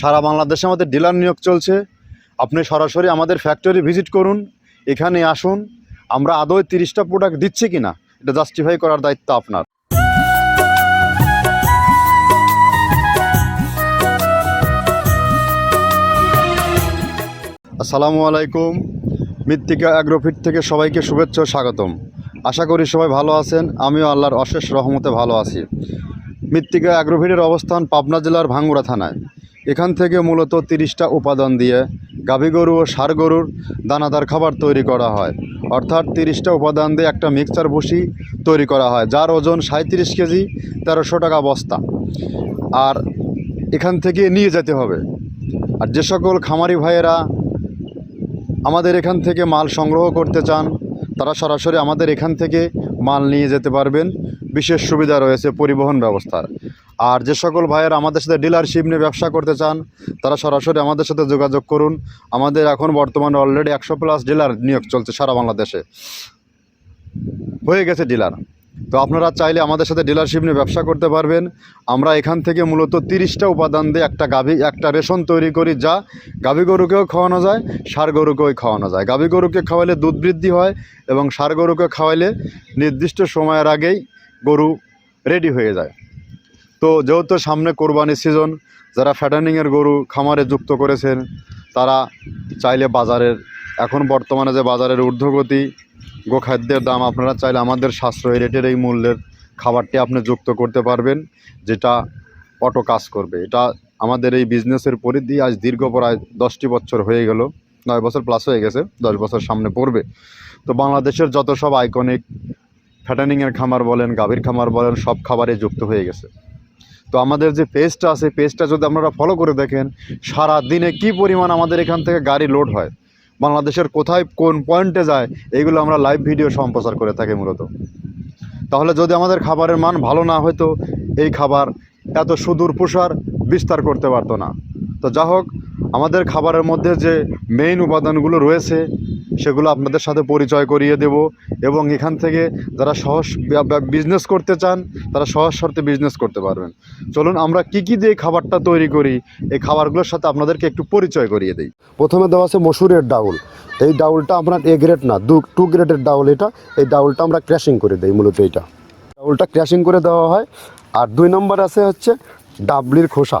সারা বাংলাদেশে আমাদের ডিলার নিয়োগ চলছে। আপনি সরাসরি আমাদের ফ্যাক্টরি ভিজিট করুন, এখানে আসুন। আমরা আদৌ তিরিশটা প্রোডাক্ট দিচ্ছি কি না এটা জাস্টিফাই করার দায়িত্ব আপনার। আসসালামু আলাইকুম, মৃত্তিকা অ্যাগ্রোফিট থেকে সবাইকে শুভেচ্ছা স্বাগতম। আশা করি সবাই ভালো আছেন, আমিও আল্লাহর অশেষ রহমতে ভালো আছি। মৃত্তিকা অ্যাগ্রোফিটের অবস্থান পাবনা জেলার ভাঙ্গুড়া থানায়। এখান থেকে মূলত তিরিশটা উপাদান দিয়ে গাভী গরু ও ষাঁড় গরুর দানাদার খাবার তৈরি করা হয়। অর্থাৎ তিরিশটা উপাদান দিয়ে একটা মিক্সচার ভুসি তৈরি করা হয়, যার ওজন সাঁত্রিশ কেজি, তেরোশো টাকা বস্তা। আর এখান থেকে নিয়ে যেতে হবে। আর যে সকল খামারি ভাইয়েরা আমাদের এখান থেকে মাল সংগ্রহ করতে চান, তারা সরাসরি আমাদের এখান থেকে মাল নিয়ে যেতে পারবেন। বিশেষ সুবিধা রয়েছে পরিবহন ব্যবস্থার। আর যে সকল ভাইয়েরা আমাদের সাথে ডিলারশিপ নিয়ে ব্যবসা করতে চান, তারা সরাসরি আমাদের সাথে যোগাযোগ করুন। আমাদের এখন বর্তমানে অলরেডি একশো প্লাস ডিলার নিয়োগ চলছে সারা বাংলাদেশে। হয়ে গেছে ডিলার তো আপনারা চাইলে আমাদের সাথে ডিলারশিপ নিয়ে ব্যবসা করতে পারবেন। আমরা এখান থেকে মূলত তিরিশটা উপাদান দিয়ে একটা গাভী, একটা রেশন তৈরি করি যা গাভী গরুকেও খাওয়ানো যায় ষাঁড় গরুকেও খাওয়ানো যায়। গাভী গরুকে খাওয়ালে দুধ বৃদ্ধি হয় এবং ষাঁড় গরুকে খাওয়াইলে নির্দিষ্ট সময়ের আগেই গরু রেডি হয়ে যায়। তো যেহেতু সামনে কোরবানির সিজন যারা ফ্যাটানিংয়ের গরু খামারে যুক্ত করেছেন, তারা চাইলে বাজারের, এখন বর্তমানে যে বাজারের ঊর্ধ্বগতি, গোখাদ্যের দাম আপনারা চাইলে আমাদের সাশ্রয়ী রেটের এই মূল্যের খাবারটি আপনি যুক্ত করতে পারবেন, যেটা অটো কাজ করবে। এটা আমাদের এই বিজনেসের পরিধি আজ দীর্ঘ প্রায় দশটি বছর হয়ে গেল, নয় বছর প্লাস হয়ে গেছে, দশ বছর সামনে পড়বে। তো বাংলাদেশের যত সব আইকনিক ফ্যাটানিংয়ের খামার বলেন, গাভীর খামার বলেন, সব খাবারে যুক্ত হয়ে গেছে। তো আমাদের যে পেজটা আছে পেজটা যদি আপনারা ফলো করে দেখেন সারা দিনে কি পরিমাণ আমাদের এখান থেকে গাড়ি লোড হয়? বাংলাদেশের কোথায় কোন পয়েন্টে যায় এইগুলো আমরা লাইভ ভিডিও সম্প্রচার করে থাকি মূলত। তাহলে যদি আমাদের খাবারের মান ভালো না হতো এই খাবার এত সুদূর প্রসার বিস্তার করতে পারতো না। তো যা হোক আমাদের খাবারের মধ্যে যে মেইন উপাদানগুলো রয়েছে সেগুলো আপনাদের সাথে পরিচয় করিয়ে দেব এবং এখান থেকে যারা সহজ বিজনেস করতে চান, তারা সহজ শর্তে বিজনেস করতে পারবেন। চলুন আমরা কি কি দিয়ে খাবারটা তৈরি করি, এই খাবারগুলোর সাথে আপনাদেরকে একটু পরিচয় করিয়ে দিই। প্রথমে দেওয়া আছে মসুরের ডাউল। এই ডাউলটা আপনার এ গ্রেড না, দু টু গ্রেডের ডাউল এটা। এই ডাউলটা আমরা ক্র্যাশিং করে দিই মূলত এইটা। ডাউলটা ক্র্যাশিং করে দেওয়া হয়। আর দুই নম্বর আছে হচ্ছে ডাবলির খোসা।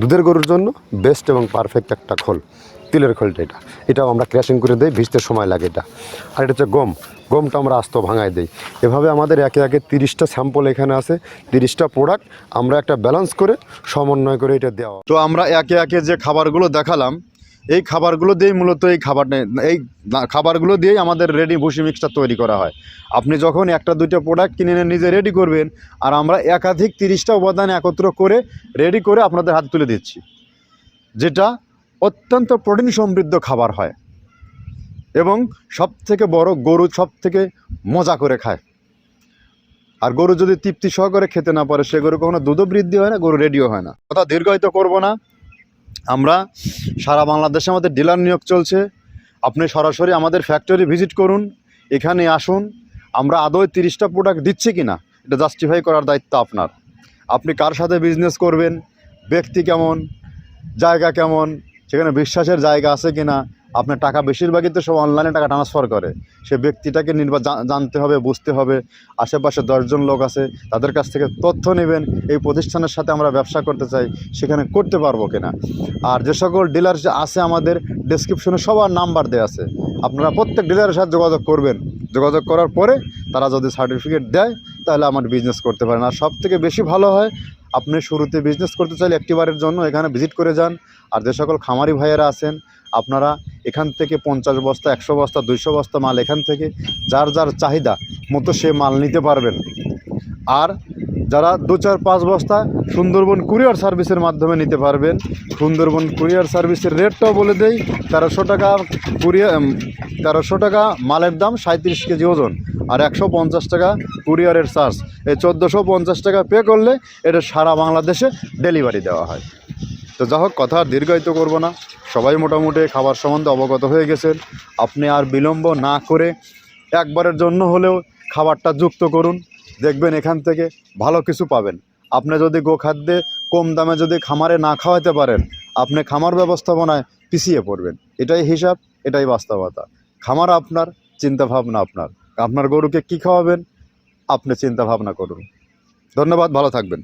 দুধের গরুর জন্য বেস্ট এবং পারফেক্ট একটা খোল। তিলের খোলটা এটা। এটাও আমরা ক্র্যাশিং করে দিই, ভিজতে সময় লাগে এটা। আর এটা হচ্ছে গম। গমটা আমরা আস্ত ভাঙায় দিই। এভাবে আমাদের একে একে তিরিশটা স্যাম্পল এখানে আছে, তিরিশটা প্রোডাক্ট আমরা একটা ব্যালেন্স করে সমন্বয় করে এটা দেওয়া। তো আমরা একে একে যে খাবারগুলো দেখালাম এই খাবারগুলো দিয়েই মূলত এই খাবারটা এই খাবারগুলো দিয়েই আমাদের রেডি ভুসি মিক্সটা তৈরি করা হয়। আপনি যখন একটা, দুইটা প্রোডাক্ট কিনে এনে নিজে রেডি করবেন, আর আমরা একাধিক তিরিশটা উপাদান একত্র করে রেডি করে আপনাদের হাতে তুলে দিচ্ছি, যেটা অত্যন্ত প্রোটিন সমৃদ্ধ খাবার হয় এবং সব থেকে বড় গরু সব থেকে মজা করে খায়। আর গরু যদি তৃপ্তি সহকারে খেতে না পারে, সে গরু কখনো দুধও বৃদ্ধি হয় না, গরু রেডিও হয় না। কথা দীর্ঘায়িত করব না। আমরা সারা বাংলাদেশে আমাদের ডিলার নিয়োগ চলছে। আপনি সরাসরি আমাদের ফ্যাক্টরি ভিজিট করুন, এখানে আসুন। আমরা আদৌ তিরিশটা প্রোডাক্ট দিচ্ছি কি না এটা জাস্টিফাই করার দায়িত্ব আপনার। আপনি কার সাথে বিজনেস করবেন, ব্যক্তি কেমন, জায়গা কেমন, সেখানে বিশ্বাসের জায়গা আছে কি না আপনার টাকা বেশিরভাগই তো সব অনলাইনে টাকা ট্রান্সফার করে। সে ব্যক্তিটাকে নির্বা জানতে হবে, বুঝতে হবে। আশেপাশে দশজন লোক আছে, তাদের কাছ থেকে তথ্য নেবেন, এই প্রতিষ্ঠানের সাথে আমরা ব্যবসা করতে চাই, সেখানে করতে পারব কিনা। আর যে সকল ডিলার আছে আমাদের ডেসক্রিপশনে সবার নাম্বার দেওয়া আছে। আপনারা প্রত্যেক ডিলারের সাথে যোগাযোগ করবেন। যোগাযোগ করার পরে তারা যদি সার্টিফিকেট দেয়, তাহলে আমার বিজনেস করতে পারেন। আর সব থেকে বেশি ভালো হয়, আপনি শুরুতে বিজনেস করতে চাইলে একটিবারের জন্য এখানে ভিজিট করে যান। আর যে সকল খামারি ভাইয়েরা আছেন আপনারা এখান থেকে পঞ্চাশ বস্তা, একশো বস্তা, দুইশো বস্তা মাল এখান থেকে যার যার চাহিদা মতো সে মাল নিতে পারবেন। আর যারা দু চার পাঁচ বস্তা সুন্দরবন কুরিয়ার সার্ভিসের মাধ্যমে নিতে পারবেন, সুন্দরবন কুরিয়ার সার্ভিসের রেটটাও বলে দেই, তেরোশো টাকা কুরিয়ার তেরোশো টাকা মালের দাম সাঁত্রিশ কেজি ওজন, আর একশো পঞ্চাশ টাকা কুরিয়ারের চার্জ। এই চোদ্দোশো পঞ্চাশ টাকা পে করলে এটা সারা বাংলাদেশে ডেলিভারি দেওয়া হয়। তো যা হোক, কথা আর দীর্ঘায়িত করব না। সবাই মোটামুটি খাবার সম্বন্ধে অবগত হয়ে গেছেন। আপনি আর বিলম্ব না করে একবারের জন্য হলেও খাবারটা যুক্ত করুন। দেখবেন এখান থেকে ভালো কিছু পাবেন। আপনি যদি গোখাদ্যে কম দামে যদি খামারে না খাওয়াতে পারেন, আপনি খামার ব্যবস্থাপনায় পিছিয়ে পড়বেন। এটাই হিসাব, এটাই বাস্তবতা। খামার আপনার চিন্তা ভাবনা আপনার। আপনার গরুকে কি খাওয়াবেন, আপনি চিন্তা ভাবনা করুন। ধন্যবাদ, ভালো থাকবেন।